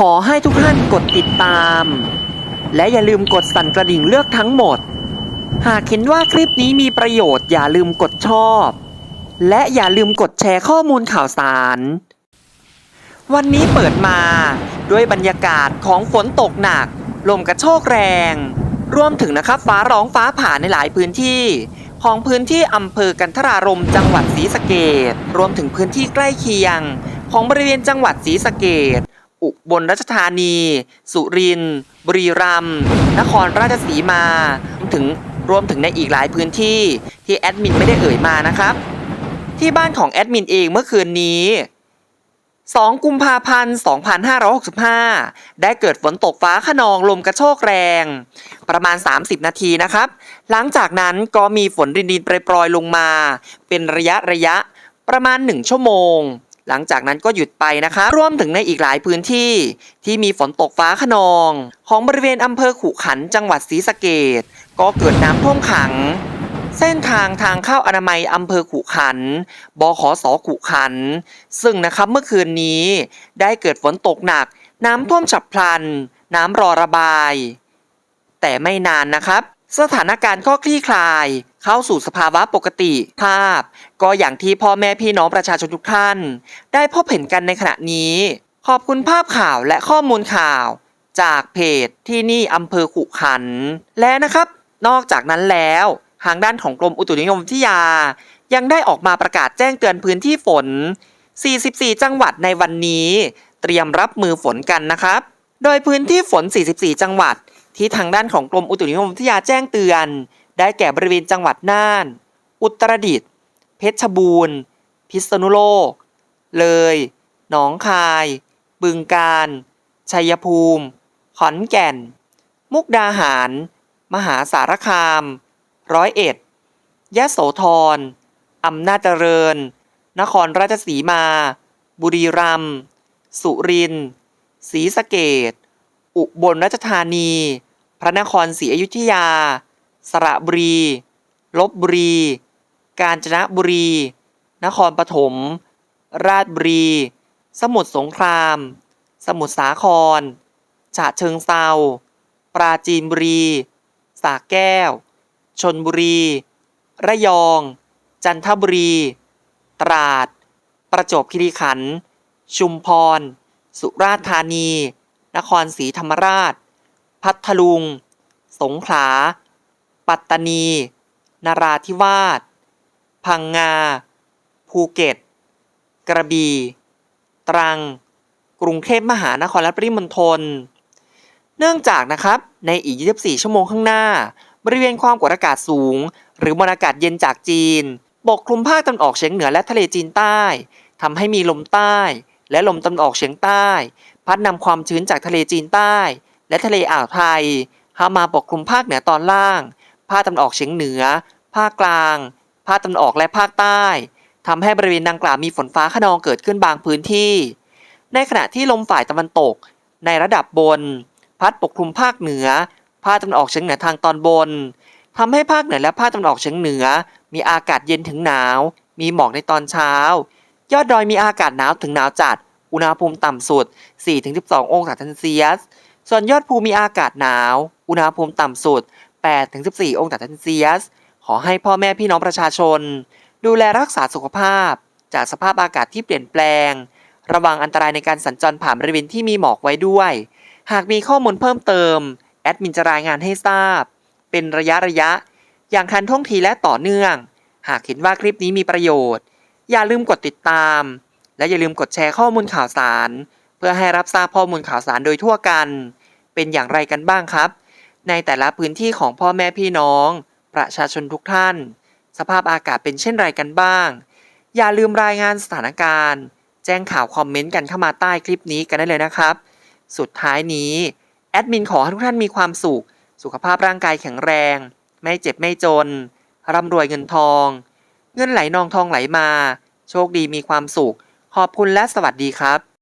ขอให้ทุกท่านกดติดตาม และอย่าลืมกดสั่นกระดิ่งเลือกทั้งหมด หากเห็นว่าคลิปนี้มีประโยชน์อย่าลืมกดชอบ และอย่าลืมกดแชร์ข้อมูลข่าวสาร วันนี้เปิดมาด้วยบรรยากาศของฝนตกหนัก ลมกระโชกแรง รวมถึงนะครับฟ้าร้องฟ้าผ่าในหลายพื้นที่ ของพื้นที่อำเภอกันทรารมจังหวัดศรีสะเกดรวมถึงพื้นที่ใกล้เคียง ของบริเวณจังหวัดศรีสะเกด อุบลราชธานี สุรินทร์บุรีรัมย์นครราชสีมารวมถึงรวมถึงในอีกหลายพื้นที่ที่แอดมินไม่ได้เอ่ยมานะครับ ที่บ้านของแอดมินเองเมื่อคืนนี้ 2 กุมภาพันธ์ 2565 ได้เกิดฝนตกฟ้าขนองลมกระโชกแรง ประมาณ 30 นาทีนะครับ หลังจากนั้นก็มีฝนรินรินโปรยๆลงมา เป็นระยะระยะประมาณ 1 ชั่วโมง หลังจากนั้นก็หยุดไปนะคะรวมถึงในอีกหลายพื้นที่ ที่มีฝนตกฟ้าขนอง ของบริเวณอำเภอขุขันจังหวัดศรีสะเกดก็เกิดน้ำท่วมขัง เส้นทางทางเข้าอนามัยอำเภอขุขันบขสขุขัน ซึ่งนะครับเมื่อคืนนี้ ได้เกิดฝนตกหนัก น้ำท่วมฉับพลัน น้ำรอระบาย แต่ไม่นานนะครับ สถานการณ์ก็คลี่คลาย เข้าสู่สภาวะปกติภาพ ก็อย่างที่พ่อแม่พี่น้องประชาชนทุกท่าน ได้พบเห็นกันในขณะนี้ ขอบคุณภาพข่าวและข้อมูลข่าว จากเพจที่นี่อำเภอขุขัน และนะครับ นอกจากนั้นแล้วทางด้านของกรมอุตุนิยมวิทยา ยังได้ออกมาประกาศแจ้งเตือนพื้นที่ฝน 44 จังหวัดในวันนี้ เตรียมรับมือฝนกันนะครับ โดยพื้นที่ฝน 44 จังหวัด ที่ทางด้านของกรมอุตุนิยมวิทยาแจ้งเตือน ได้แก่บริเวณจังหวัดน่าน อุตรดิตถ์ เพชรบูรณ์ พิษณุโลก เลย หนองคาย บึงกาฬ ชัยภูมิ ขอนแก่น มุกดาหาร มหาสารคาม ร้อยเอ็ด ยะโสธร อำนาจเจริญ นครราชสีมา บุรีรัมย์ สุรินทร์ ศรีสะเกดอุบลราชธานี พระนครศรีอยุธยา สระบุรีลบบุรี กาญจนบุรี นครปฐม ราชบุรี สมุทรสงคราม สมุทรสาคร ฉะเชิงเซาปราจีนบุรีสระแก้ว ชนบุรี ระยอง จันทบุรี ตราด ประจวบคีรีขันธ์ ชุมพร สุราษฎร์ธานี นครศรีธรรมราช พัทลุง สงขลา ปัตตานี นราธิวาส พังงา ภูเก็ต กระบี่ ตรัง กรุงเทพมหานครและปริมณฑล เนื่องจากนะครับ ในอีก 24 ชั่วโมงข้างหน้า บริเวณความกดอากาศสูง หรือมวลอากาศเย็นจากจีน ปกคลุมภาคตะวันออกเฉียงเหนือและทะเลจีนใต้ทำให้มีลมใต้ และลมตะวันออกเฉียงใต้ พัดนำความชื้นจากทะเลจีนใต้ และทะเลอ่าวไทยเข้ามาปกคลุมภาคเหนือตอนล่าง ภาคตะวันออกเฉียงเหนือ ภาคกลาง ภาคตะวันออกและภาคใต้ทำให้บริเวณดังกล่าวมีฝนฟ้าขนองเกิดขึ้นบางพื้นที่ ในขณะที่ลมฝ่ายตะวันตก ในระดับบน พัดปกคลุมภาคเหนือ ภาคตะวันออกเฉียงเหนือทางตอนบนทำให้ภาคเหนือและภาคตะวันออกเฉียงเหนือ มีอากาศเย็นถึงหนาว มีหมอกในตอนเช้า ยอดดอยมีอากาศหนาวถึงหนาวจัด อุณหภูมิต่ำสุด 4-12 องศาเซนเซียส ส่วนยอดภูมีอากาศหนาว อุณหภูมิต่ำสุด 8-14 องศาเซนเซียส ขอให้พ่อแม่พี่น้องประชาชน ดูแลรักษาสุขภาพ จากสภาพอากาศที่เปลี่ยนแปลง ระวังอันตรายในการสัญจรผ่านบริเวณที่มีหมอกไว้ด้วย หากมีข้อมูลเพิ่มเติม แอดมินจะรายงานให้ทราบ เป็นระยะระยะ อย่างทันท่วงทีและต่อเนื่อง หากเห็นว่าคลิปนี้มีประโยชน์ อย่าลืมกดติดตาม และอย่าลืมกดแชร์ข้อมูลข่าวสาร เพื่อให้รับทราบข้อมูลข่าวสารโดยทั่วกัน เป็นอย่างไรกันบ้างครับ ในแต่ละพื้นที่ของพ่อแม่พี่น้อง ประชาชนทุกท่าน สภาพอากาศเป็นเช่นไรกันบ้าง อย่าลืมรายงานสถานการณ์ แจ้งข่าวคอมเมนต์กันเข้ามาใต้คลิปนี้กันได้เลยนะครับ สุดท้ายนี้แอดมินขอให้ทุกท่านมีความสุข สุขภาพร่างกายแข็งแรง ไม่เจ็บไม่จน ร่ำรวยเงินทอง เงินไหลนองทองไหลมา โชคดีมีความสุข ขอบคุณและสวัสดีครับ